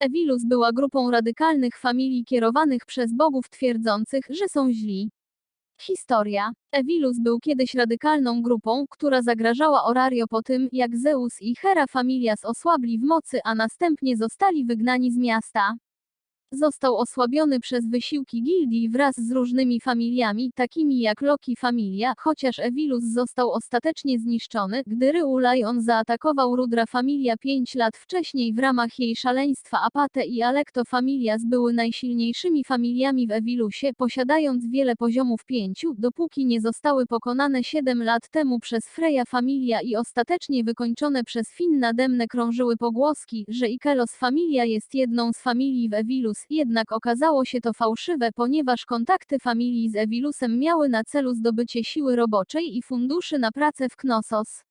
Ewilus była grupą radykalnych familii kierowanych przez bogów twierdzących, że są źli. Historia. Ewilus był kiedyś radykalną grupą, która zagrażała Orario po tym, jak Zeus i Hera Familias osłabli w mocy, a następnie zostali wygnani z miasta. Został osłabiony przez wysiłki gildii wraz z różnymi familiami, takimi jak Loki Familia, chociaż Ewilus został ostatecznie zniszczony, gdy Ryulaion zaatakował Rudra Familia pięć lat wcześniej w ramach jej szaleństwa. Apate i Alekto Familias były najsilniejszymi familiami w Ewilusie, posiadając wiele poziomów pięciu, dopóki nie zostały pokonane siedem lat temu przez Freya Familia i ostatecznie wykończone przez Finna. Demne krążyły pogłoski, że Ikelos Familia jest jedną z familii w Ewilus, jednak okazało się to fałszywe, ponieważ kontakty familii z Ewilusem miały na celu zdobycie siły roboczej i funduszy na pracę w Knossos.